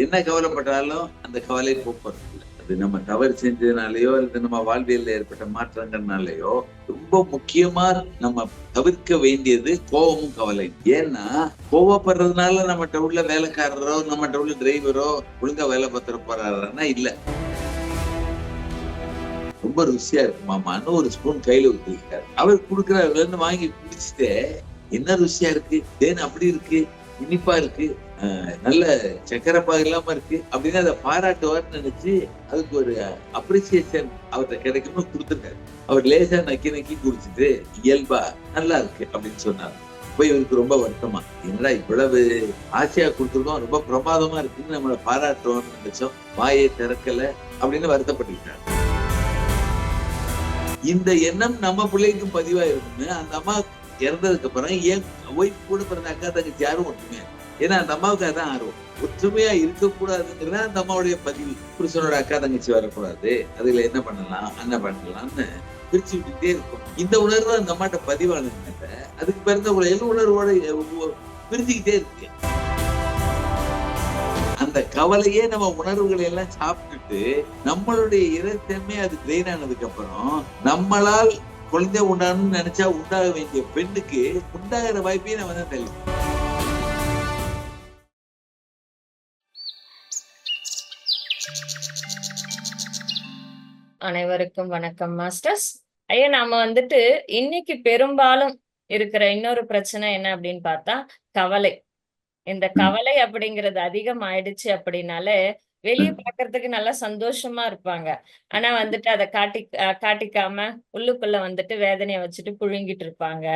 என்ன கவலைப்பட்டாலும் அந்த கவலை போக்குவரத்து அது நம்ம தவறு செஞ்சதுனாலயோ அல்லது நம்ம வாழ்வியல்ல ஏற்பட்ட மாற்றங்கள்னாலயோ ரொம்ப முக்கியமா நம்ம தவிர்க்க வேண்டியது கோபமும் கவலை ஏன்னா கோவப்படுறதுனால நம்மகிட்ட உள்ள வேலைக்காரரோ நம்மகிட்ட உள்ள டிரைவரோ ஒழுங்கா வேலை பத்திர போறாருன்னா இல்ல. ரொம்ப ருசியா இருக்கு மாமான்னு ஒரு ஸ்பூன் கையில ஊத்திருக்காரு. அவர் கொடுக்குறாருல இருந்து வாங்கி குடிச்சுட்டு என்ன ருசியா இருக்கு? தேன் அப்படி இருக்கு இனிப்பா இருக்கு நல்ல சக்கரப்பா இல்லாம இருக்கு. அப்படின்னு அதை பாராட்டுவார்னு நினைச்சு அதுக்கு ஒரு அப்ரிசியேஷன் அவர்கிட்ட கிடைக்கும்னு கொடுத்துருக்காரு. அவர் லேசா நக்கி நக்கி குடிச்சிட்டு இயல்பா நல்லா இருக்கு அப்படின்னு சொன்னார். இப்ப இவருக்கு ரொம்ப வருத்தமா என்னடா இவ்வளவு ஆசையா கொடுத்துருக்கோம் ரொம்ப பிரமாதமா இருக்குன்னு நம்மளை பாராட்டுறோம்னு நினைச்சோம் வாயை திறக்கல அப்படின்னு வருத்தப்பட்டுக்கிட்டார். இந்த எண்ணம் நம்ம பிள்ளைக்கும் பதிவா இருக்குன்னு அந்த அம்மா இறந்ததுக்கு அப்புறம் ஏன் ஒய்ஃப் கூட பிறந்த அக்கா தங்கச்சி யாரும் ஒன்றுமே ஏன்னா அந்த அம்மாவுக்கு அதான் ஆர்வம். ஒற்றுமையா இருக்கக்கூடாதுங்கிறத அந்த அம்மாவுடைய பதிவு புருஷனோட அக்கா தங்கச்சி வரக்கூடாது. அதுல என்ன பண்ணலாம்? என்ன பண்ணலாம்னு பிரிச்சு விட்டுட்டே இருக்கும். இந்த உணர்வு அந்த அம்மாட்ட பதிவானதுனால அதுக்கு பிறந்த ஒரு உணர்வோட பிரிச்சுக்கிட்டே இருக்கு அந்த கவலையே நம்ம உணர்வுகளை எல்லாம் சாப்பிட்டுட்டு நம்மளுடைய இறைத்தன்மை அது கிரெயின் ஆனதுக்கு அப்புறம் நம்மளால் குழந்தை உண்டான்னு நினைச்சா உண்டாக வேண்டிய பெண்ணுக்கு உண்டாகிற வாய்ப்பையும் நம்ம தான் தள்ளி அனைவருக்கும் வணக்கம் மாஸ்டர்ஸ். ஐயா நாம வந்துட்டு இன்னைக்கு பெரும்பாலும் இருக்கிற இன்னொரு பிரச்சனை என்ன அப்படின்னு பார்த்தா கவலை. இந்த கவலை அப்படிங்கிறது அதிகம் ஆயிடுச்சு அப்படின்னாலே வெளியே பாக்குறதுக்கு நல்லா சந்தோஷமா இருப்பாங்க. ஆனா வந்துட்டு அதை காட்டி காட்டிக்காம உள்ளுக்குள்ள வந்துட்டு வேதனைய வச்சுட்டு புழுங்கிட்டு இருப்பாங்க.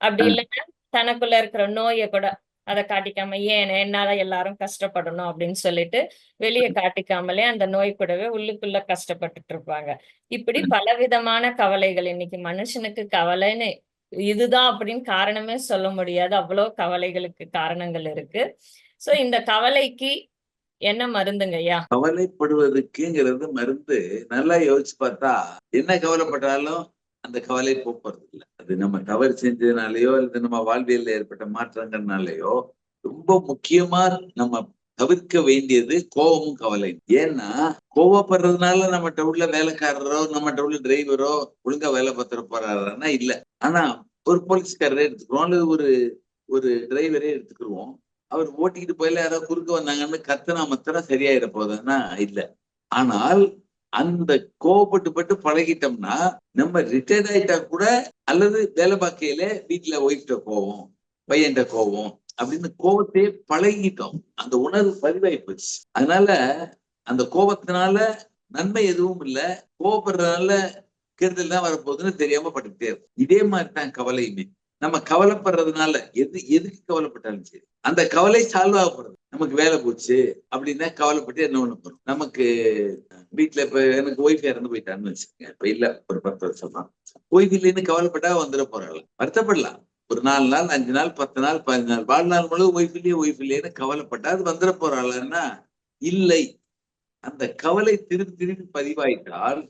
அப்படி இல்லைன்னா தனக்குள்ள இருக்கிற நோயை கூட அதை காட்டிக்காம ஏன் என்னால எல்லாரும் கஷ்டப்படணும்? அப்படின்னு சொல்லிட்டு வெளியே காட்டிக்காமலே அந்த நோய் கூடவே உள்ளுக்குள்ள கஷ்டப்பட்டுட்டு இருப்பாங்க இப்படி பலவிதமான கவலைகள் இன்னைக்கு மனுஷனுக்கு கவலைன்னு இதுதான் அப்படின்னு காரணமே சொல்ல முடியாது. அவ்வளவு கவலைகளுக்கு காரணங்கள் இருக்கு. சோ இந்த கவலைக்கு என்ன மருந்துங்க ஐயா? கவலைப்படுவதற்குங்கிறது மருந்து நல்லா யோசிச்சு பார்த்தா என்ன கவலைப்பட்டாலும் அந்த கவலை போக்குவரத்து இல்லை அது நம்ம தவறு செஞ்சதுனாலயோ அல்லது நம்ம வாழ்வியல்ல ஏற்பட்ட மாற்றங்கள்னாலயோ ரொம்ப முக்கியமா நம்ம தவிர்க்க வேண்டியது கோபமும் கவலை ஏன்னா கோவப்படுறதுனால நம்மகிட்ட உள்ள வேலைக்காரரோ நம்மகிட்ட உள்ள டிரைவரோ ஒழுங்கா வேலை பார்த்துட போறாருன்னா இல்ல. ஆனா ஒரு போலீஸ்காரரே எடுத்துக்கிறோம் அல்லது ஒரு ஒரு டிரைவரே எடுத்துக்கிருவோம். அவர் ஓட்டிக்கிட்டு போயில யாராவது குறுக்க வந்தாங்கன்னு கத்தனா மத்தனா சரியாயிட போதுன்னா இல்ல. ஆனால் அந்த கோவப்பட்டு பட்டு பழகிட்டோம்னா நம்ம ரிட்டையர்ட் ஆயிட்டா கூட அல்லது வேலை பார்க்கையில வீட்டுல ஒய்ஃப்ட கோவம் பையன்கிட்ட கோவம் அப்படின்னு கோபத்தையே பழகிட்டோம். அந்த உணர்வு பதிவாகி போச்சு. அதனால அந்த கோபத்தினால நன்மை எதுவும் இல்லை. கோபப்படுறதுனால கெடுதல் தான் வரப்போகுதுன்னு தெரியாம பட்டுக்கிட்டே இருக்கும். இதே மாதிரி தான் கவலையுமே. நம்ம கவலைப்படுறதுனால எது எதுக்கு கவலைப்பட்டாலும் சரி. அந்த கவலை சால்வ் ஆகப்படுறது நமக்கு வேலை போச்சு அப்படின்னா கவலைப்பட்டு என்ன ஒண்ணு போறோம்? நமக்கு வீட்டுல இப்ப எனக்கு ஒய்ஃப் இறந்து போயிட்டான்னு வச்சுக்கோங்க. இப்ப இல்ல ஒரு பத்து வருஷம். தான் ஒய்ஃப் இல்லைன்னு கவலைப்பட்டா வந்துட போறாள் வருத்தப்படலாம். ஒரு நாலு நாள் அஞ்சு நாள் பத்து நாள் பதினஞ்சு நாள் வாழ்நாள் முழு ஒய்ஃப் இல்லையே ஒய்ஃப் இல்லையேன்னு கவலைப்பட்டா அது வந்துட போறாள்னா இல்லை. அந்த கவலை திருப்பி திருப்பி பதிவாயிட்டால்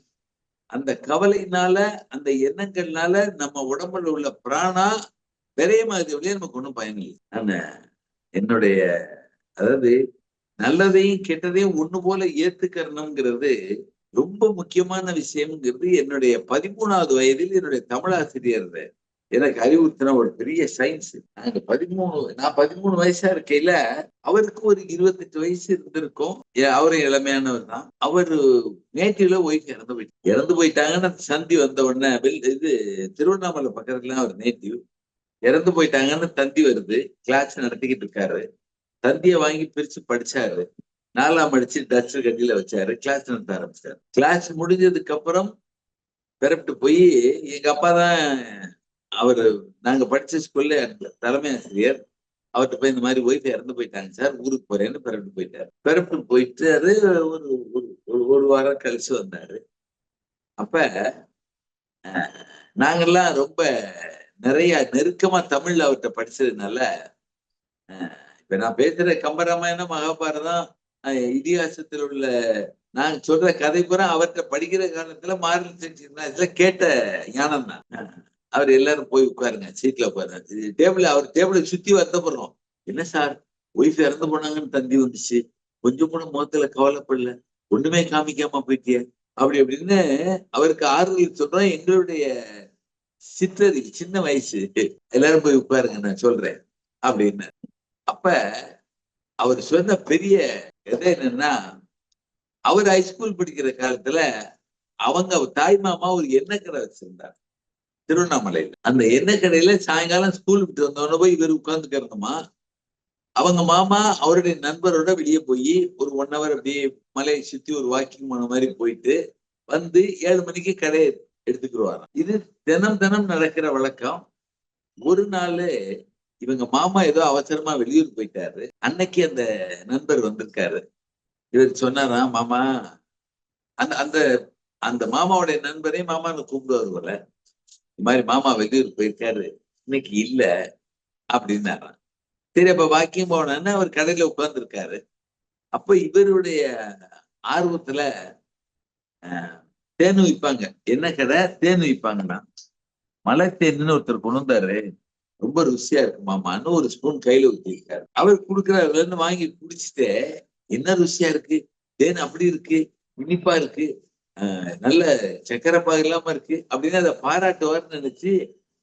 அந்த கவலையினால அந்த எண்ணங்கள்னால நம்ம உடம்புல உள்ள பிராணா விரயமாகுது. வழியே நமக்கு ஒன்றும் பயனில்லை நான் என்னுடைய அதாவது நல்லதையும் கெட்டதையும் ஒண்ணு போல ஏத்துக்கரணுங்கிறது ரொம்ப முக்கியமான விஷயம்ங்கிறது என்னுடைய பதிமூணாவது வயதில் என்னுடைய தமிழாசிரியர் எனக்கு அறிவுறுத்தின ஒரு பெரிய சயின்ஸ் நாங்க பதிமூணு நான் பதிமூணு வயசா இருக்கையில அவருக்கு ஒரு இருபத்தெட்டு வயசு இருந்திருக்கும். அவரும் இளமையானவர் தான். அவரு நேட்டிவ்ல ஒய்ஃப் இறந்து போயிட்டு இறந்து போயிட்டாங்கன்னு சந்தி வந்த உடனே இது திருவண்ணாமலை பக்கத்துல அவர் நேட்டிவ் இறந்து போயிட்டாங்கன்னு தந்தி வருது. கிளாஸ் நடத்திக்கிட்டு இருக்காரு. தந்தியை வாங்கி பிரிச்சு படிச்சாரு. நாலாம் அடிச்சு டஸ்டர் கட்டியில வச்சாரு. கிளாஸ் நடத்த ஆரம்பிச்சாரு. கிளாஸ் முடிஞ்சதுக்கு அப்புறம் பிறப்பிட்டு போய் எங்க அப்பா தான் அவர் நாங்க படிச்ச ஸ்கூல்ல தலைமை ஆசிரியர். அவர்கிட்ட போய் இந்த மாதிரி ஒய்ஃப் இறந்து போயிட்டாங்க சார். ஊருக்கு போறேன்னு பிறப்பிட்டு போயிட்டாரு. பிறப்பிட்டு போயிட்டு அது ஒரு ஒரு வாரம் கழிச்சு வந்தாரு. அப்ப நாங்கெல்லாம் ரொம்ப நிறைய நெருக்கமா தமிழ்ல அவர்கிட்ட படிச்சதுனால இப்ப நான் பேசுற கம்பராமாயணம் மகாபாரதம் இதிகாசத்தில் உள்ள நான் சொல்ற கதை பூரா அவர்கிட்ட படிக்கிற காலத்துல மாறல் இதுல கேட்ட ஞானம் தான். அவர் எல்லாரும் போய் உட்காருங்க சீட்ல உட்காருங்க. டேபிள் அவர் டேபிளை சுத்தி வந்த போறோம் என்ன சார் ஒய்ஃப் இறந்து போனாங்கன்னு தந்தி வந்துச்சு. கொஞ்சம் கூட முகத்துல கவலைப்படல. ஒண்ணுமே காமிக்காம போயிட்டிய. அப்படி அப்படின்னு அவருக்கு ஆறுதல் சொல்றோம். எங்களுடைய சிற்றறிவு சின்ன வயசு. எல்லாரும் போய் உட்காருங்க நான் சொல்றேன். அப்படின்னு. அப்ப அவர் சொன்ன பெரிய கதை என்னன்னா அவர் ஹைஸ்கூல் படிக்கிற காலத்துல அவங்க தாய் மாமா ஒரு எண்ணெய் கடை வச்சிருந்தார் திருவண்ணாமலையில. அந்த எண்ணெய் கடையில சாயங்காலம் ஸ்கூல் விட்டு வந்தவன போய் இவர் உட்கார்ந்துக்கிறணுமா அவங்க மாமா அவருடைய நண்பரோட வெளியே போய் ஒரு ஒன் ஹவர் அப்படியே மலையை சுத்தி ஒரு வாக்கிங் போன மாதிரி போயிட்டு வந்து ஏழு மணிக்கு கடையை எடுத்துக்கிடுவாராம். இது தினம் தினம் நடக்கிற வழக்கம். ஒரு நாள் இவங்க மாமா ஏதோ அவசரமா வெளியூர் போயிட்டாரு. அன்னைக்கு அந்த நண்பர் வந்திருக்காரு. இவர் சொன்னாராம் மாமா அந்த அந்த அந்த மாமாவுடைய நண்பரே மாமான்னு கூப்பிடுவார் போல. இது மாதிரி மாமா வெளியூர் போயிருக்காரு. இன்னைக்கு இல்ல அப்படின்னாராம். சரி அப்ப வாக்கியம் போனோன்னு அவர் கடையில உட்கார்ந்துருக்காரு. அப்ப இவருடைய ஆர்வத்துல ஆஹ், தேன் விற்பாங்க என்ன கடை தேன் விற்பாங்கன்னா மலை தேன்னு ஒருத்தர் கொண்டு வந்தாரு. ரொம்ப ருசியா இருக்கு மாமான்னு ஒரு ஸ்பூன் கையில ஊத்திருக்காரு அவர் கொடுக்குறாருன்னு வாங்கி குடிச்சிட்டு என்ன ருசியா இருக்கு? தேன் அப்படி இருக்கு இனிப்பா இருக்கு நல்ல சக்கரை இல்லாம இருக்கு அப்படின்னு அதை பாராட்டுவார்னு நினைச்சு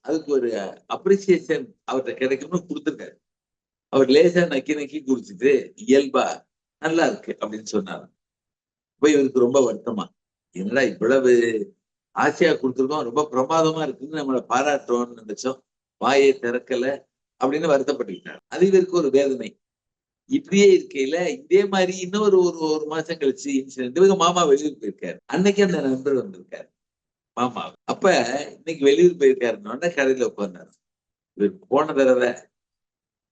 அதுக்கு ஒரு அப்ரிசியேஷன் அவர்கிட்ட கிடைக்கும்னு கொடுத்துருக்காரு. அவர் லேசா நக்கி நக்கி குடிச்சிட்டு இயல்பா நல்லா இருக்கு அப்படின்னு சொன்னார். இப்ப இவருக்கு ரொம்ப வருத்தமா. என்னடா இவ்வளவு ஆசையா கொடுத்துருக்கோம்? ரொம்ப பிரமாதமா இருக்குன்னு நம்மளை பாராட்டுறோம்னு நினைச்சோம். வாயை திறக்கல அப்படின்னு வருத்தப்பட்டுக்கிட்டார் அது இவருக்கு ஒரு வேதனை. இப்படியே இருக்கையில இதே மாதிரி இன்னொரு ஒரு ஒரு மாசம் கழிச்சு இன்சிடென்ட் இவங்க மாமா வெளியூர் போயிருக்காரு. அன்னைக்கு அந்த நண்பர் வந்திருக்காரு. மாமா. அப்ப இன்னைக்கு வெளியூர் போயிருக்காருன்னு கடையில உட்கார்ந்தாரு. இவர் போன தடவை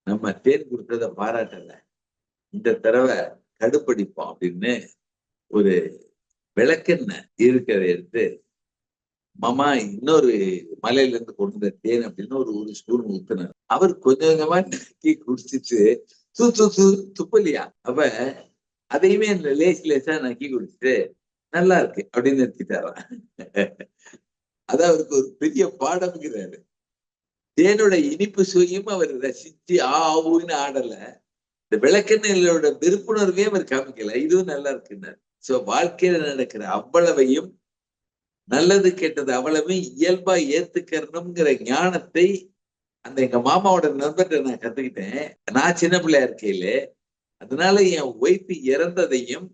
நம்ம தேன் கொடுத்ததை பாராட்டல. இந்த தடவை கடுப்படிப்போம் அப்படின்னு ஒரு விளக்கெண்ணெய் இருக்கிறத எடுத்து மாமா இன்னொரு மலையில இருந்து கொண்டு வந்த தேன் அப்படின்னு ஒரு ஒரு ஸ்பூன் ஊத்துனார் அவர் கொஞ்சம் கொஞ்சமா நக்கி குடிச்சிட்டு தூ தூ தூ துப்பலியா? அப்ப அதையுமே அந்த லேஸ் லேசா நக்கி குடிச்சிட்டு நல்லா இருக்கு அப்படின்னு நிறுத்திட்டாராம் அது அவருக்கு ஒரு பெரிய பாடம்ங்கிறாரு. தேனோட இனிப்பு சுவையும் அவர் ரசிச்சு ஆவுன்னு ஆடல. இந்த விளக்கெண்ணெயோட விருப்புணர்வே அவர் காமிக்கல. இதுவும் நல்லா இருக்குன்னாரு. சோ வாழ்க்கையில நடக்கிற அவ்வளவையும் நல்லது கெட்டது அவ்வளவு இயல்பா ஏத்துக்கணுங்கிற ஞானத்தை அந்த எங்க மாமாவோட நண்பர்கிட்ட நான் கத்துக்கிட்டேன். நான் சின்ன பிள்ளையா இருக்கையில அதனால என் ஒய்ஃப் இறந்ததையும்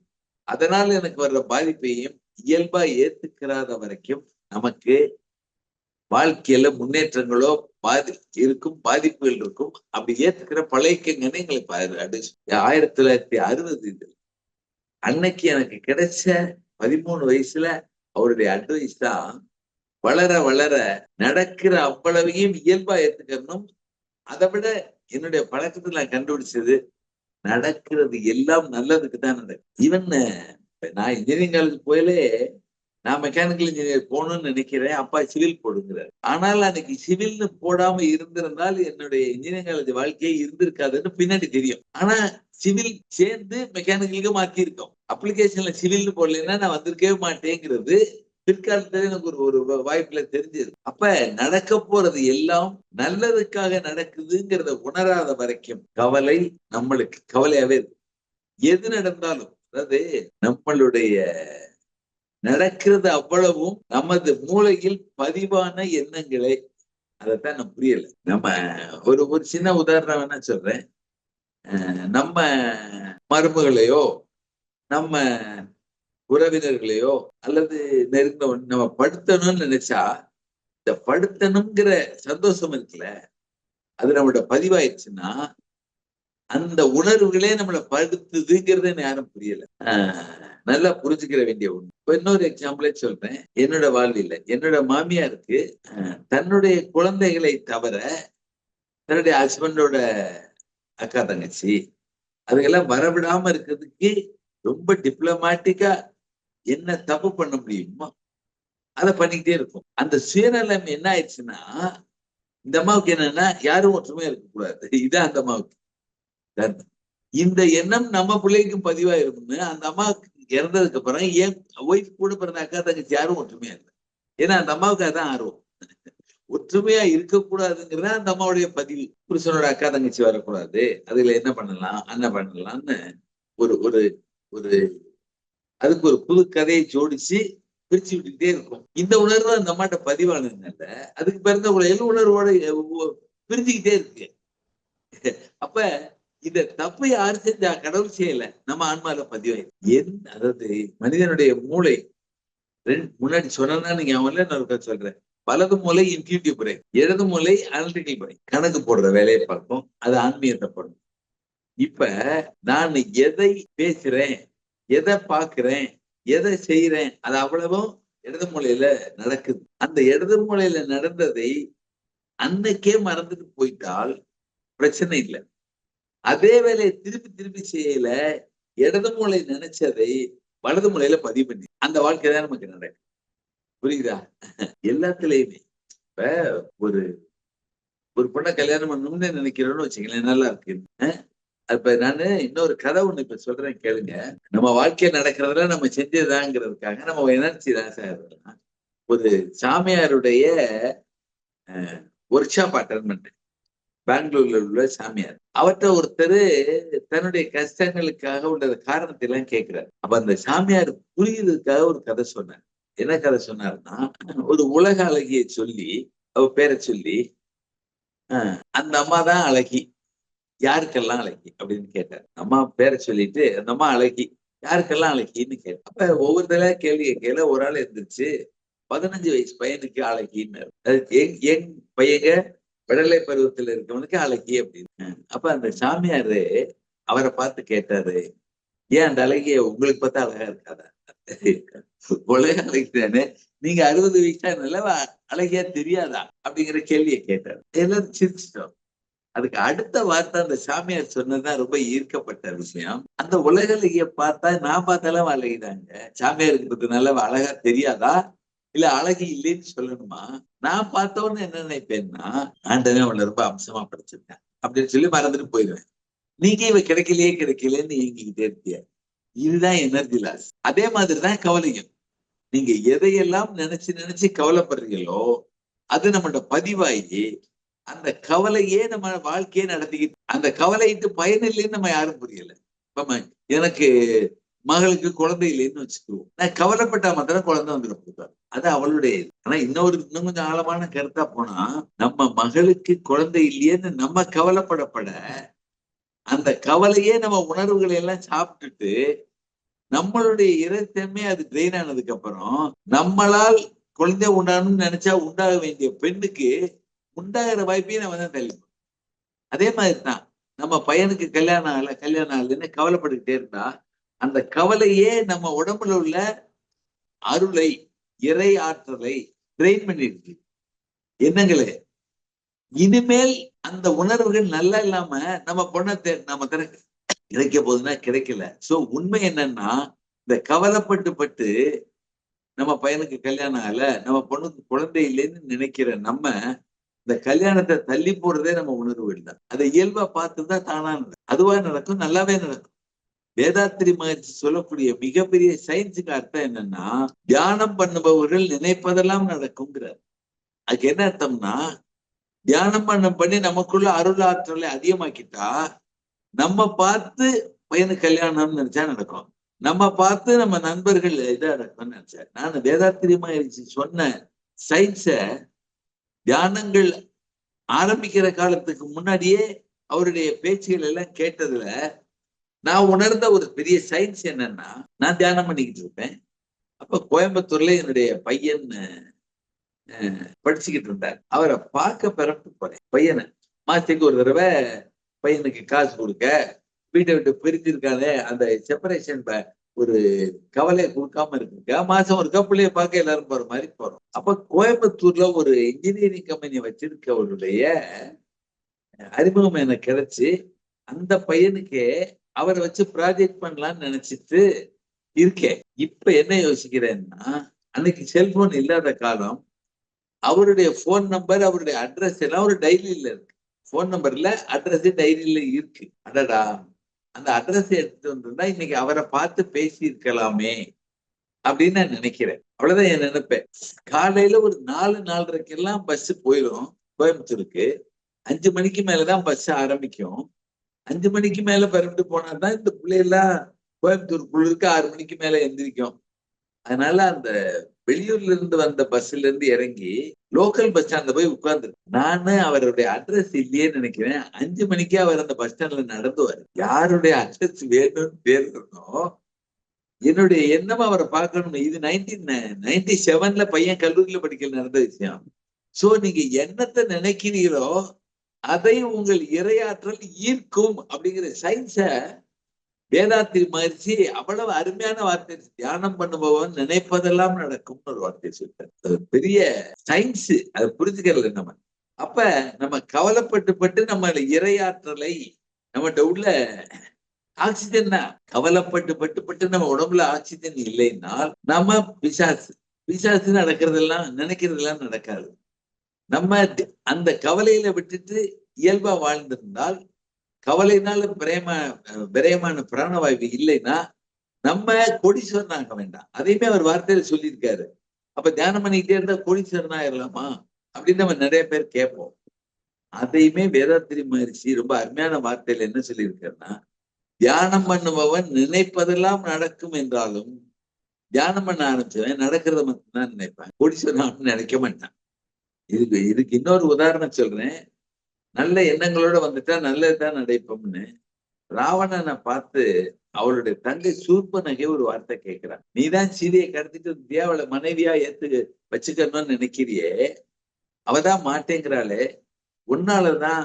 அதனால எனக்கு வர்ற பாதிப்பையும் இயல்பா ஏத்துக்கிறாத வரைக்கும் நமக்கு வாழ்க்கையில முன்னேற்றங்களோ பாதி இருக்கும் பாதிப்புகள் இருக்கும். அப்படி ஏத்துக்கிற பழைக்கங்கன்னு எங்களுக்கு அடிச்சு ஆயிரத்தி தொள்ளாயிரத்தி அறுபது இது அன்னைக்கு எனக்கு கிடைச்ச பதிமூணு வயசுல அவருடைய அட்வைஸ் தான் வளர வளர நடக்கிற அவ்வளவையும் இயல்பா ஏத்துக்கணும். அதை விட என்னுடைய பழக்கத்துல நான் கண்டுபிடிச்சது நடக்கிறது எல்லாம் நல்லதுக்கு தான் நடக்கும் ஈவன் நான் இன்ஜினியரிங் காலேஜ் போயிலே நான் மெக்கானிக்கல் இன்ஜினியர் போகணும்னு நினைக்கிறேன். அப்பா சிவில் போடுங்கிறார். ஆனால் அன்னைக்கு சிவில்னு போடாம இருந்திருந்தால் என்னுடைய இன்ஜினியரிங் காலேஜ் வாழ்க்கையே இருந்திருக்காதுன்னு பின்னாடி தெரியும். ஆனா சிவில் சேர்ந்து மெக்கானிக்கலுக்கு மாத்தி இருக்கோம் அப்ளிகேஷன்ல சிவில்னு போடலைன்னா நான் வந்திருக்கவே மாட்டேங்கிறது பிற்காலத்துல எனக்கு ஒரு ஒரு வாய்ப்புல தெரிஞ்சது. அப்ப நடக்க போறது எல்லாம் நல்லதுக்காக நடக்குதுங்கிறத உணராத வரைக்கும் கவலை நம்மளுக்கு கவலையாவே இருக்கு. எது நடந்தாலும் அதாவது நம்மளுடைய நடக்கிறது அவ்வளவும் நமது மூளையில் பதிவான எண்ணங்களே. அதைத்தான் நம்ம புரியல. நம்ம ஒரு ஒரு சின்ன உதாரணம் வேணா சொல்றேன். நம்ம மருமகளையோ நம்ம உறவினர்களையோ அல்லது நெருங்க நம்ம படுத்தணும்னு நினைச்சா இந்த படுத்தணுங்கிற சந்தோஷம் இருக்குல்ல அது நம்மளோட பதிவாயிடுச்சுன்னா அந்த உணர்வுகளே நம்மளை படுத்துதுங்கிறது யாரும் புரியல. நல்லா புரிஞ்சுக்கிற வேண்டிய ஒண்ணு. இப்ப இன்னொரு எக்ஸாம்பிளே சொல்றேன். என்னோட வாழ்வில என்னோட மாமியாருக்கு தன்னுடைய குழந்தைகளை தவிர தன்னுடைய ஹஸ்பண்டோட அக்கா தங்கச்சி அதுக்கெல்லாம் வரவிடாம இருக்கிறதுக்கு ரொம்ப டிப்ளமேட்டிக்கா என்ன தப்பு பண்ண முடியுமோ அதை பண்ணிக்கிட்டே இருக்கும். அந்த சுயநலம் என்ன ஆயிடுச்சுன்னா இந்த அம்மாவுக்கு என்னன்னா யாரும் ஒற்றுமையா இருக்கக்கூடாது. இதான் அந்த அம்மாவுக்கு. இந்த எண்ணம் நம்ம பிள்ளைக்கும் பதிவாயிருக்கும்னு அந்த அம்மாவுக்கு இறந்ததுக்கு அப்புறம் ஏன் ஒய்ஃப் கூட பிறந்த அக்கா தங்கச்சி யாரும் ஒற்றுமையா இல்லை. ஏன்னா அந்த அம்மாவுக்கு அதான் ஆர்வம். ஒற்றுமையா இருக்கக்கூடாதுங்கிறத அந்த அம்மாவுடைய பதிவு புருஷனோட அக்கா தங்கச்சி வரக்கூடாது. அதுல என்ன பண்ணலாம்? என்ன பண்ணலாம்னு ஒரு ஒரு ஒரு அதுக்கு ஒரு புது கதையை ஜோடிச்சு பிரிச்சு விட்டுக்கிட்டே இருக்கும். இந்த உணர்வு அந்த அம்மாட்ட பதிவானதுனால அதுக்கு பிறந்த ஒரு எல் உணர்வோட பிரிஞ்சுக்கிட்டே இருக்கு. அப்ப இந்த தப்பை யார் செஞ்சா கடவுள் செய்யல? நம்ம ஆன்மால பதிவாயிருக்கு என் அதாவது மனிதனுடைய மூளை ரெண்டு முன்னாடி சொன்னா நீங்க அவன்ல நான் இருக்க சொல்றேன். வலது மூளை இன்க்யூட்டிவ் பிரெயின் இடது மூளை அனலிட்டிக்கல் பிரெயின் கணக்கு போடுற வேலையை பார்க்கும் அது ஆன்மீகத்தை பண்ணும் இப்ப நான் எதை பேசுறேன் எதை பாக்குறேன் எதை செய்யறேன் அது அவ்வளவும் இடது மூலையில நடக்குது. அந்த இடது மூலையில நடந்ததை அன்னைக்கே மறந்துட்டு போயிட்டால் பிரச்சனை இல்லை. அதே வேலையை திருப்பி திருப்பி செய்யல இடது மூளை நினைச்சதை வலது மூலையில பதிவு பண்ணி. அந்த வாழ்க்கை தான் நமக்கு நடக்கும் புரியுதா? எல்லாத்துலயுமே. இப்ப ஒரு ஒரு பொண்ணை கல்யாணம் பண்ணணும்னு நினைக்கிறோம்னு வச்சுக்கலாம் நல்லா இருக்கு. இப்ப அப்ப நானு இன்னொரு கதை ஒண்ணு இப்ப சொல்றேன் கேளுங்க. நம்ம வாழ்க்கையில நடக்கிறதுல நம்ம செஞ்சதாங்கிறதுக்காக நம்ம எனர்ஜி தான் சார்? ஒரு சாமியாருடைய ஒர்க் ஷாப் அட்டன் பண்ணேன் பெங்களூர்ல உள்ள சாமியார். அவர்கிட்ட ஒருத்தர் தன்னுடைய கஷ்டங்களுக்காக உள்ள காரணத்தை எல்லாம் கேட்கிறார் அப்ப அந்த சாமியார் புரியுறதுக்காக ஒரு கதை சொன்னார். என்ன கதை சொன்னார்னா ஒரு உலக அழகியை சொல்லி அவ பேரை சொல்லி ஆஹ் அந்த அம்மா தான் அழகி. யாருக்கெல்லாம் அழகி அப்படின்னு கேட்டார். அம்மா பேரை சொல்லிட்டு அந்த அம்மா அழகி யாருக்கெல்லாம் அழகின்னு கேட்டேன் அப்ப ஒவ்வொரு தடவை கேள்வி கேட்கல ஒரு ஆள் இருந்துச்சு பதினஞ்சு வயசு பையனுக்கு அழகின்னு அது எங் எங் பையங்க விடலை பருவத்துல இருக்கவனுக்கு அழகி அப்படின்னு. அப்ப அந்த சாமியாரு அவரை பார்த்து கேட்டாரு ஏன் அந்த அழகிய உங்களுக்கு பார்த்தா அழகா இருக்காதா? உலக அழகிதானே நீங்க அறுபது வயசா நல்லவா அழகியா தெரியாதா? அப்படிங்கிற கேள்வியை கேட்டாரு. எல்லாரும் சிரிச்சிட்டோம். அதுக்கு அடுத்த வார்த்தை அந்த சாமியார் சொன்னதுதான் ரொம்ப ஈர்க்கப்பட்ட விஷயம். அந்த உலக பார்த்தா நான் பார்த்தாலும் அழகிதாங்க. சாமியாருக்கு பார்த்ததுனால அழகா தெரியாதா? இல்ல அழகி இல்லைன்னு சொல்லணுமா? நான் பார்த்தவொன்னு என்ன நினைப்பேன்னா ஆண்டவன் அவளை ரொம்ப அம்சமா படிச்சிருக்கேன். அப்படின்னு சொல்லி மறந்துட்டு போயிடுவேன். நீங்க இவ கிடைக்கலையே கிடைக்கலன்னு இயங்கிக்கிட்டே இருக்கிய? இதுதான் எனர்ஜி லாஸ் அதே மாதிரிதான் கவலையும். நீங்க எதையெல்லாம் நினைச்சு நினைச்சு கவலைப்படுறீங்களோ அது நம்மளோட பதிவாகி அந்த கவலையே நம்ம வாழ்க்கையே நடத்திக்கிட்டு அந்த கவலையிட்டு பயன் இல்லைன்னு நம்ம யாரும் புரியல. இப்ப எனக்கு மகளுக்கு குழந்தை இல்லைன்னு வச்சுக்குவோம். நான் கவலைப்பட்டா மாத்திரம் குழந்தை வந்துட போதாரு அது அவளுடைய ஆனா இன்னொரு இன்னும் கொஞ்சம் ஆழமான கருத்தா போனா நம்ம மகளுக்கு குழந்தை இல்லையேன்னு நம்ம கவலைப்படப்பட அந்த கவலையே நம்ம உணர்வுகளை எல்லாம் சாப்பிட்டுட்டு நம்மளுடைய இறைத்தன்மை அது ட்ரெயின் ஆனதுக்கு அப்புறம் நம்மளால் குழந்தை உண்டாகணும்னு நினைச்சா உண்டாக வேண்டிய பெண்ணுக்கு உண்டாகிற வாய்ப்பையும் நம்ம தான் தள்ளி அதே மாதிரி தான் நம்ம பையனுக்கு கல்யாணம் ஆகல கல்யாணம் ஆகலன்னு கவலைப்பட்டுக்கிட்டே இருந்தா அந்த கவலையே நம்ம உடம்புல உள்ள அருளை இறை ஆற்றலை ட்ரெயின் பண்ணிருக்கு என்னங்களே? இனிமேல் அந்த உணர்வுகள் நல்லா இல்லாம நம்ம பொண்ணை நம்ம திற கிடைக்க போகுதுன்னா கிடைக்கல. சோ உண்மை என்னன்னா இந்த கவலைப்பட்டு பட்டு நம்ம பையனுக்கு கல்யாணம் ஆகல நம்ம பொண்ணுக்கு குழந்தை இல்லைன்னு நினைக்கிற நம்ம இந்த கல்யாணத்தை தள்ளி போடுறதே நம்ம உணர்வு இல்லை. அதை இயல்பா பார்த்துதான் தானா நடக்கும் அதுவா நடக்கும் நல்லாவே நடக்கும். வேதாத்திரி மகிழ்ச்சி சொல்லக்கூடிய மிகப்பெரிய சயின்ஸுக்கு அர்த்தம் என்னன்னா தியானம் பண்ணுபவர்கள் நினைப்பதெல்லாம் நடக்குங்கிறார் அதுக்கு என்ன அர்த்தம்னா தியானம் பண்ண பண்ணி நமக்குள்ள அருள் ஆற்றலை அதிகமாக்கிட்டா நம்ம பார்த்து பையனுக்கு கல்யாணம்னு நினைச்சா நடக்கும். நம்ம பார்த்து நம்ம நண்பர்கள் இதா நடக்கும்னு நினைச்சேன் நான் வேதாத்திரி மகிழ்ச்சி சொன்ன சயின்ஸ தியானங்கள் ஆரம்பிக்கிற காலத்துக்கு முன்னாடியே அவருடைய பேச்சுகள் எல்லாம் கேட்டதுல நான் உணர்ந்த ஒரு பெரிய சயின்ஸ் என்னன்னா நான் தியானம் பண்ணிக்கிட்டு இருப்பேன். அப்ப கோயம்புத்தூர்ல என்னுடைய பையன் அஹ், படிச்சுக்கிட்டு இருந்தார். அவரை பார்க்க பிறப்பு போறேன். பையனை. மாசத்துக்கு ஒரு தடவை பையனுக்கு காசு கொடுக்க வீட்டை விட்டு பிரிஞ்சிருக்கானே அந்த செப்பரேஷன் ஒரு கவலையை கொடுக்காம இருக்குங்க மாசம் ஒரு கப்பலைய பார்க்க எல்லாரும் போற மாதிரி போறோம். அப்ப கோயம்புத்தூர்ல ஒரு இன்ஜினியரிங் கம்பெனி வச்சிருக்கவருடைய அறிமுகம் எனக்கு கிடைச்சு அந்த பையனுக்கு அவரை வச்சு ப்ராஜெக்ட் பண்ணலாம்னு நினைச்சிட்டு இருக்கேன். இப்ப என்ன யோசிக்கிறேன்னா அன்னைக்கு செல்போன் இல்லாத காலம் அவருடைய போன் நம்பர் அவருடைய அட்ரஸ் எல்லாம் ஒரு டைரியில இருக்கு. போன் நம்பர்ல அட்ரஸ் டைரியில இருக்கு. அடடா அந்த அட்ரஸ் எடுத்துட்டு வந்திருந்தா இன்னைக்கு அவரை பார்த்து பேசி இருக்கலாமே அப்படின்னு நான் நினைக்கிறேன். அவ்வளவுதான் என் நினைப்பேன் காலையில ஒரு நாலு நாலரைக்கெல்லாம் பஸ் போயிடும் கோயம்புத்தூருக்கு. அஞ்சு மணிக்கு மேலதான் பஸ் ஆரம்பிக்கும். அஞ்சு மணிக்கு மேல பரப்பிட்டு போனாதான் இந்த பிள்ளையெல்லாம் கோயம்புத்தூர் குளிருக்கு ஆறு மணிக்கு மேல எந்திரிக்கும். அதனால அந்த வெளியூர்ல இருந்து வந்த பஸ்ல இருந்து இறங்கி லோக்கல் பஸ் ஸ்டாண்ட்ல போய் உட்கார்ந்து நானு அவருடைய அட்ரஸ் இல்லையே நினைக்கிறேன். அஞ்சு மணிக்கே அவர் அந்த பஸ் ஸ்டாண்ட்ல நடந்துவார் யாருடைய அட்ரஸ் வேணும்னு பேர் இருந்தோம் என்னுடைய எண்ணம் அவரை பார்க்கணும் இது நைன்டீன் நைன்டி செவன்ல பையன் கல்லூரியில படிக்கல நடந்த விஷயம். சோ நீங்க என்னத்தை நினைக்கிறீங்களோ அதை உங்கள் இரையாற்றல் ஈர்க்கும் அப்படிங்கிற சயின்ஸ வேதாத்திரி மகிழ்ச்சி அவ்வளவு அருமையான வார்த்தை தியானம் பண்ணுபவன் நினைப்பதெல்லாம் நடக்கும்னு ஒரு வார்த்தை சொல்லிட்டார். பெரிய சயின்ஸ் அதை புரிஞ்சுக்கல நம்ம. அப்ப நம்ம கவலைப்பட்டு பட்டு நம்ம இரையாற்றலை நம்மகிட்ட உள்ள ஆக்சிஜன் தான் கவலைப்பட்டு பட்டு பட்டு நம்ம உடம்புல ஆக்சிஜன் இல்லைன்னால் நம்ம பிசாசு. பிசாசு நடக்கிறதெல்லாம் நினைக்கிறதெல்லாம் நடக்காது. நம்ம அந்த கவலையில விட்டுட்டு இயல்பா வாழ்ந்திருந்தால் கவலைனால பிரேம பிரேமான விரயமான பிராணவாயு இல்லைன்னா நம்ம கோடீஸ்வரன் ஆக வேண்டாம். அதையுமே அவர் வார்த்தையில சொல்லியிருக்காரு. அப்ப தியானம் பண்ணிக்கிட்டே இருந்தா கோடீஸ்வரன் ஆயிரலாமா? அப்படின்னு நம்ம நிறைய பேர் கேட்போம். அதையுமே வேதாத்திரி மகரிஷி ரொம்ப அருமையான வார்த்தையில என்ன சொல்லியிருக்காருன்னா தியானம் பண்ணுபவன் நினைப்பதெல்லாம் நடக்கும் என்றாலும் தியானம் பண்ண ஆரம்பிச்சவன் நடக்கிறத மட்டும்தான் நினைப்பான். கோடீஸ்வரன் ஆகணும்னு நினைக்க மாட்டான். இதுக்கு இதுக்கு இன்னொரு உதாரணம் சொல்றேன். நல்ல எண்ணங்களோட வந்துட்டா நல்லதுதான் நடைப்போம்னு ராவணனை பார்த்து அவளுடைய தங்கை சூர்பனகை ஒரு வார்த்தை கேட்கிறான். நீதான் சீதையை கடத்திட்டு தேவளை மனைவியா ஏத்து வச்சுக்கணும்னு நினைக்கிறியே? அவதான் மாட்டேங்கிறாளே. உன்னாலதான்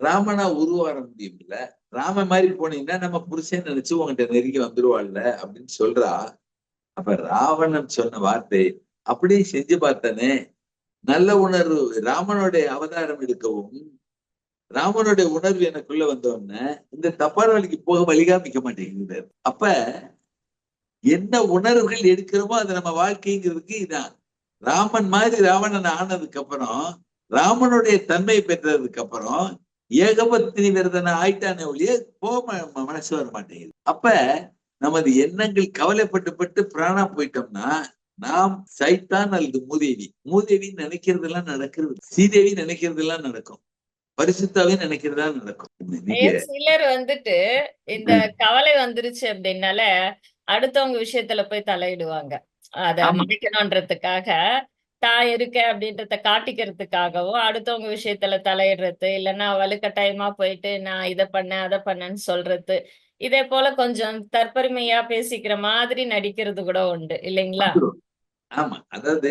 ராமனா உருவார முடியும்ல? ராம மாதிரி போனீங்கன்னா நம்ம புருஷன் நினைச்சு உங்ககிட்ட நெருங்கி வந்துருவாள்ல அப்படின்னு சொல்றா. அப்ப ராவணன் சொன்ன வார்த்தை அப்படியே செஞ்சு பார்த்தனே. நல்ல உணர்வு. ராமனுடைய அவதாரம் எடுக்கவும் ராமனுடைய உணர்வு எனக்குள்ள வந்தோடனே இந்த தப்பான வழிக்கு போக வழிகாமிக்க மாட்டேங்குது. அப்ப என்ன உணர்வுகள் எடுக்கிறோமோ அது நம்ம வாழ்க்கைங்கிறதுக்கு இதான். ராமன் மாதிரி ராவணன் ஆனதுக்கு அப்புறம் ராமனுடைய தன்மை பெற்றதுக்கு அப்புறம் ஏகபத்தினி விரதனை ஆயிட்டானே ஒழிய போக மனசு வர மாட்டேங்குது அப்ப நமது எண்ணங்கள் கவலைப்பட்டு பட்டு பிராணா போயிட்டோம்னா நாம் சைத்தான் அல்லது மூதேவி. மூதேவி நினைக்கிறதெல்லாம் நடக்கிறது. சீதேவி நினைக்கிறதெல்லாம் நடக்கும். பரிசுத்தாவே நினைக்கிறதா நடக்கும். சிலர் வந்துட்டு இந்த கவலை வந்துருச்சு அப்படின்னால அடுத்தவங்க விஷயத்துல போய் தலையிடுவாங்க. அத. மறைக்கணும்ன்றதுக்காக தான் இருக்கேன் அப்படின்றத காட்டிக்கிறதுக்காகவும் அடுத்தவங்க விஷயத்துல தலையிடுறது இல்லைன்னா வலுக்கட்டாயமா போயிட்டு நான் இதை பண்ணேன் அதை பண்ணேன்னு சொல்றது. இதே போல கொஞ்சம் தற்பெருமையா பேசிக்கிற மாதிரி நடிக்கிறது கூட உண்டு இல்லைங்களா? ஆமா அதாவது.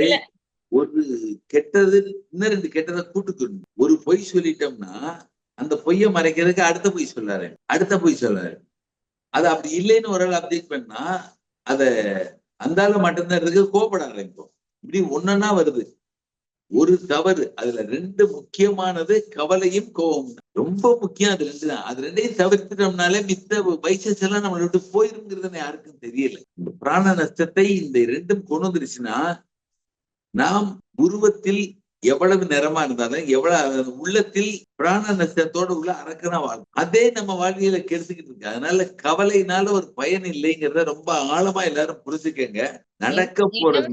ஒரு கெட்டது இன்னும் ரெண்டு கெட்டதை கூட்டுக்கணும் ஒரு பொய் சொல்லிட்டோம்னா அந்த பொய்யை மறைக்கிறதுக்கு அடுத்த பொய் சொல்லாரு அடுத்த பொய் சொல்லாரு அது அப்படி இல்லைன்னு ஒரு ஆள் அப்டேட் பண்ணா அத அந்தால மட்டும்தான் இருக்கு கோபப்பட ஆரம்பிக்கும் இப்படி ஒன்னொன்னா வருது. ஒரு தவறு அதுல ரெண்டு முக்கியமானது கவலையும் கோபமும் தான். ரொம்ப முக்கியம் அது ரெண்டு தான். அது ரெண்டையும் தவிர்த்துட்டோம்னாலே மித்த வைசஸ் எல்லாம் நம்மளை விட்டு போயிருங்கிறது யாருக்கும் தெரியல. இந்த பிராண நஷ்டத்தை இந்த ரெண்டும் கொண்டு வந்துருச்சுன்னா நாம் உருவத்தில் எவ்வளவு நிறமா இருந்தாலும் எவ்வளவு உள்ளத்தில் பிராண நஷ்டத்தோட உள்ள அரக்கனா வாழும் அதே நம்ம வாழ்வியல கெடுத்துக்கிட்டு இருக்கு. அதனால கவலையினால ஒரு பயன் இல்லைங்கிறத ரொம்ப ஆழமா எல்லாரும் புரிஞ்சுக்கங்க. நடக்க போறது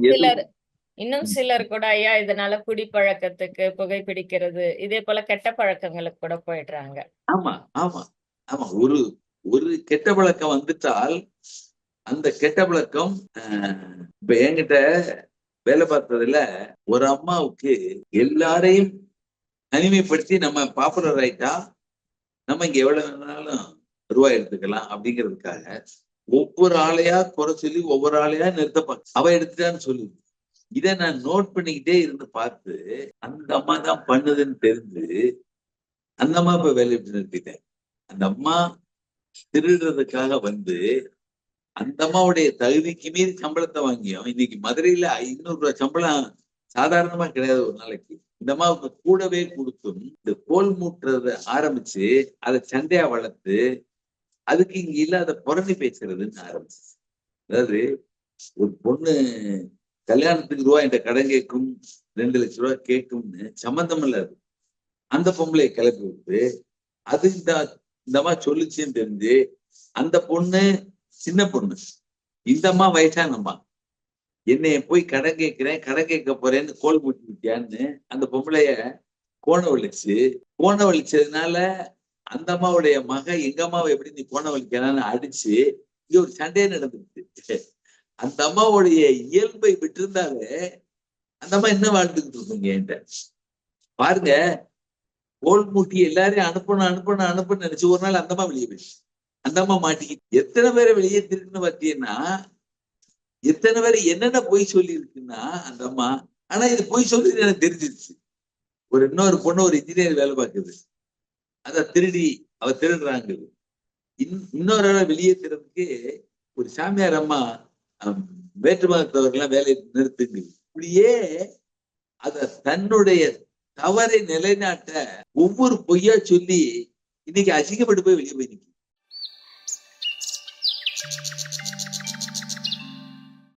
இன்னும் சிலர் கூட ஐயா இதனால குடிப்பழக்கத்துக்கு புகைப்பிடிக்கிறது இதே போல கெட்ட பழக்கங்களுக்கு கூட போயிடுறாங்க. ஆமா ஆமா ஆமா. ஒரு ஒரு கெட்ட பழக்கம் வந்துட்டால் அந்த கெட்ட பழக்கம் இப்ப என்கிட்ட வேலை பார்த்ததுல ஒரு அம்மாவுக்கு எல்லாரையும் தனிமைப்படுத்தி நம்ம பாப்புலர் ஆயிட்டா நம்ம இங்க எவ்வளவு வேணாலும் ரூபாய் எடுத்துக்கலாம் அப்படிங்கிறதுக்காக ஒவ்வொரு ஆளையா குறை சொல்லி ஒவ்வொரு ஆளையா நிறுத்த அவ எடுத்துட்டான்னு சொல்லுது இதை நான் நோட் பண்ணிக்கிட்டே இருந்து பார்த்து அந்த அம்மா தான் பண்ணுதுன்னு தெரிஞ்சு அந்த அம்மா இப்ப வேலையை நிறுத்திட்டேன். அந்த அம்மா திருடுறதுக்காக வந்து அந்த அம்மாவுடைய தகுதிக்கு மீறி சம்பளத்தை வாங்கியும் இன்னைக்கு மதுரையில ஐநூறு ரூபாய் சம்பளம் சாதாரணமா கிடையாது ஒரு நாளைக்கு. இந்த அம்மாவுக்கு கூடவே கொடுத்தும் இந்த கோல் மூட்டுறத ஆரம்பிச்சு அதை சண்டையா வளர்த்து அதுக்கு இங்க இல்லாத புரணி பேசுறதுன்னு ஆரம்பிச்சு. அதாவது ஒரு பொண்ணு கல்யாணத்துக்கு ரூபாய் என்ற கடன் கேட்கும் ரெண்டு லட்ச ரூபாய் கேட்கும்னு சம்மந்தம் இல்லாது அந்த பொம்பளையை கிளப்பி விட்டு அது இந்த இந்த அம்மா சொல்லுச்சுன்னு தெரிஞ்சு அந்த பொண்ணு சின்ன பொண்ணு. இந்த அம்மா என்னைய போய் கடன் கேட்கிறேன் கடன் கேட்க போறேன்னு கோல் மூட்டி விட்டியான்னு அந்த பொம்பளைய கோண வலிச்சு. கோண வலிச்சதுனால அந்த அம்மாவுடைய மக எங்க அம்மாவை எப்படி நீ கோண வலிக்கிறான்னு அடிச்சு இங்க ஒரு சண்டையே நடந்துருச்சு அந்த அம்மாவுடைய இயல்பை விட்டிருந்தாலே அந்த அம்மா என்ன வாழ்ந்துகிட்டு இருந்தீங்க என்கிட்ட? பாருங்க கோல் மூட்டி எல்லாரையும் அனுப்பணும் அனுப்பணும் அனுப்பணும்னு நினைச்சு ஒரு நாள் அந்த அம்மா வெளியே போயிடுச்சு. அந்த அம்மா மாட்டிக்கிட்டு எத்தனை பேரை வெளியே திருக்குன்னு பார்த்தீங்கன்னா எத்தனை பேரை என்னென்ன பொய் சொல்லி இருக்குன்னா அந்த அம்மா ஆனா இது பொய் சொல்லி எனக்கு தெரிஞ்சிருச்சு. ஒரு இன்னொரு பொண்ணு ஒரு இன்ஜினியர் வேலை பார்க்குது. அத திருடி அவ திருடுறாங்க. இன் இன்னொரு வெளியே வெளியேற்றுறதுக்கு ஒரு சாமியார் அம்மா வேற்று மதத்தவர்கள்லாம் வேலையை நிறுத்துங்க. இப்படியே அத தன்னுடைய தவறை நிலைநாட்ட ஒவ்வொரு பொய்யா சொல்லி இன்னைக்கு அசிங்கப்பட்டு போய் வெளியே போய் நிற்கும்